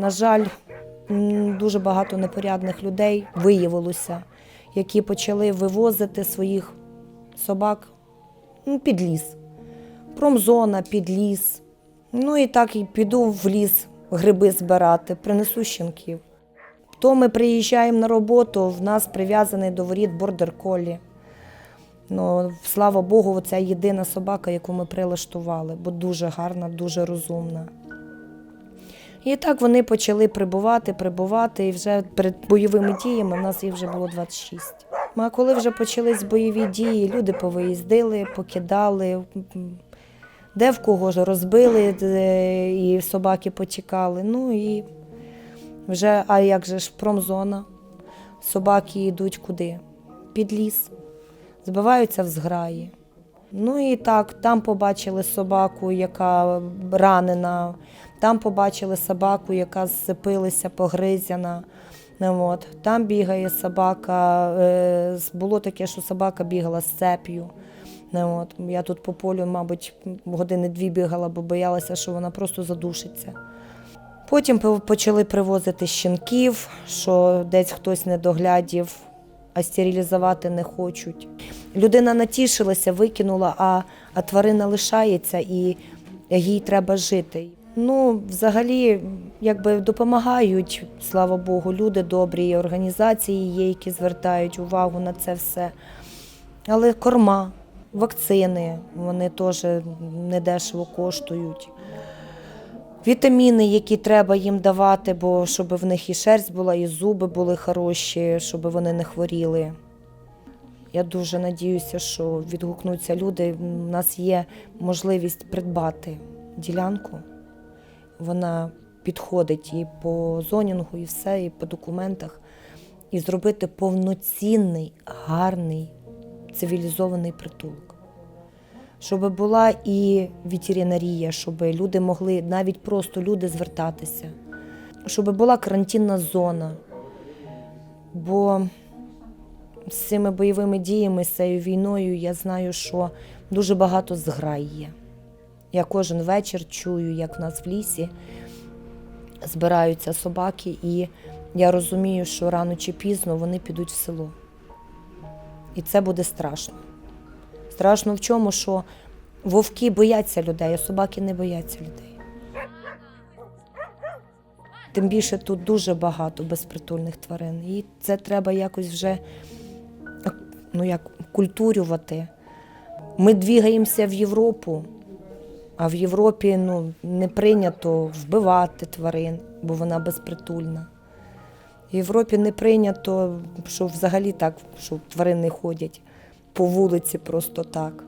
На жаль, дуже багато непорядних людей виявилося, які почали вивозити своїх собак ну, під ліс. Промзона, під ліс. Ну і так і піду в ліс гриби збирати, принесу щенків. То ми приїжджаємо на роботу, в нас прив'язаний до воріт бордер колі. Ну, слава Богу, це єдина собака, яку ми прилаштували, бо дуже гарна, дуже розумна. І так вони почали прибувати, прибувати, і вже перед бойовими діями в нас їх вже було 26. Ну, А коли вже почались бойові дії, люди повиїздили, покидали, де в кого ж розбили, і собаки потікали. Ну і вже, а як же ж промзона? Собаки йдуть куди? Під ліс, збиваються в зграї. Ну і так, там побачили собаку, яка ранена, там побачили собаку, яка зцепилася, погризяна. От. Там бігає собака. е, Було таке, що собака бігала з цеп'ю. От. Я тут по полю, мабуть, години дві бігала, бо боялася, що вона просто задушиться. Потім почали привозити щенків, що десь хтось не доглядів, а стерилізувати не хочуть. Людина натішилася, викинула, а, а тварина лишається і їй треба жити. Ну, взагалі, якби допомагають, слава Богу, люди добрі, організації є, які звертають увагу на це все. Але корма, вакцини, вони теж недешево коштують. Вітаміни, які треба їм давати, бо щоб в них і шерсть була, і зуби були хороші, щоб вони не хворіли. Я дуже надіюся, що відгукнуться люди. У нас є можливість придбати ділянку. Вона підходить і по зонінгу, і все, і по документах, і зробити повноцінний, гарний, цивілізований притулок. Щоб була і ветеринарія, щоб люди могли, навіть просто люди звертатися, щоб була карантинна зона. Бо з цими бойовими діями, з цією війною, я знаю, що дуже багато зграй є. Я кожен вечір чую, як в нас в лісі збираються собаки, і я розумію, що рано чи пізно вони підуть в село. І це буде страшно. Страшно в чому, що вовки бояться людей, а собаки не бояться людей. Тим більше тут дуже багато безпритульних тварин. І це треба якось вже ну, як, культурювати. Ми двігаємося в Європу, а в Європі ну, не прийнято вбивати тварин, бо вона безпритульна. В Європі не прийнято, що взагалі так, що тварини ходять по вулиці просто так.